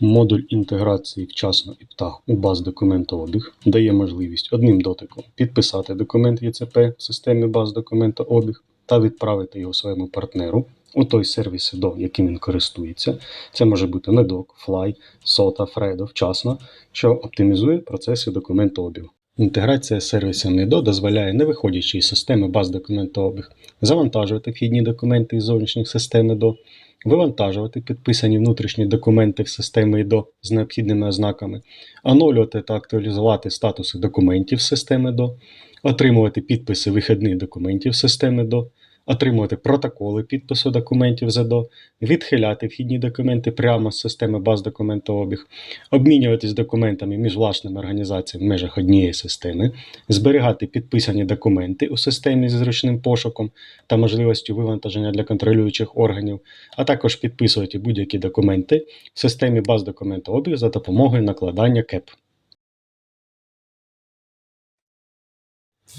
Модуль інтеграції вчасно і птах у баз документообіг дає можливість одним дотиком підписати документ ЄЦП в системі баз документообіг та відправити його своєму партнеру у той сервіс ІДО, яким він користується. Це може бути Meddoc, Fly, SOTA, Fredo вчасно, що оптимізує процеси документообігу. Інтеграція з сервісами ІДО дозволяє, не виходячи із системи баз документообіг, завантажувати вхідні документи із зовнішніх систем ІДО, вивантажувати підписані внутрішні документи в системи ІДО з необхідними ознаками, оновлювати та актуалізувати статуси документів системи ДО, отримувати підписи вихідних документів системи ДО, отримувати протоколи підпису документів з ЕДО, відхиляти вхідні документи прямо з системи баз документообіг, обмінюватись документами між власними організаціями в межах однієї системи, зберігати підписані документи у системі зі зручним пошуком та можливістю вивантаження для контролюючих органів, а також підписувати будь-які документи в системі баз документообіг за допомогою накладання КЕП.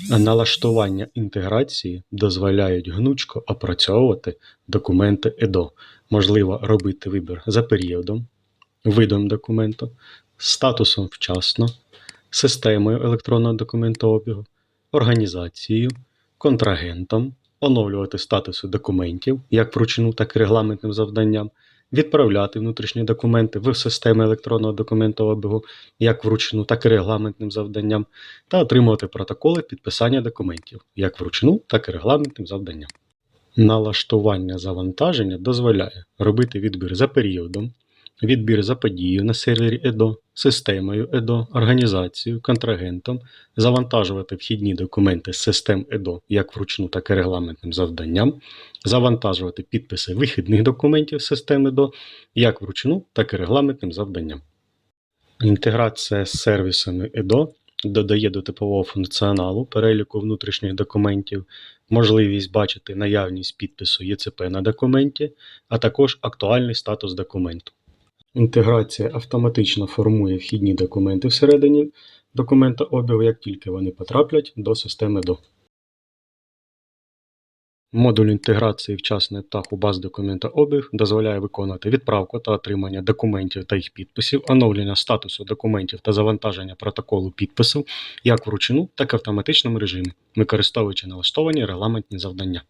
Налаштування інтеграції дозволяють гнучко опрацьовувати документи ЕДО. Можливо робити вибір за періодом, видом документу, статусом вчасно, системою електронного документообігу, організацією, контрагентом, оновлювати статуси документів як вручну, так і регламентним завданням, відправляти внутрішні документи в системи електронного документообігу як вручну, так і регламентним завданням, та отримувати протоколи підписання документів як вручну, так і регламентним завданням. Налаштування завантаження дозволяє робити відбір за періодом, відбір за подією на сервері ЕДО, системою ЕДО, організацією, контрагентом, завантажувати вхідні документи з систем ЕДО як вручну, так і регламентним завданням, завантажувати підписи вихідних документів з систем ЕДО як вручну, так і регламентним завданням. Інтеграція з сервісами ЕДО додає до типового функціоналу переліку внутрішніх документів, можливість бачити наявність підпису ЄЦП на документі, а також актуальний статус документу. Інтеграція автоматично формує вхідні документи всередині документа обігу, як тільки вони потраплять до системи ДО. Модуль інтеграції вчасний птах баз документа обіг дозволяє виконувати відправку та отримання документів та їх підписів, оновлення статусу документів та завантаження протоколу підпису як вручну, так і автоматичному режимі, використовуючи налаштовані регламентні завдання.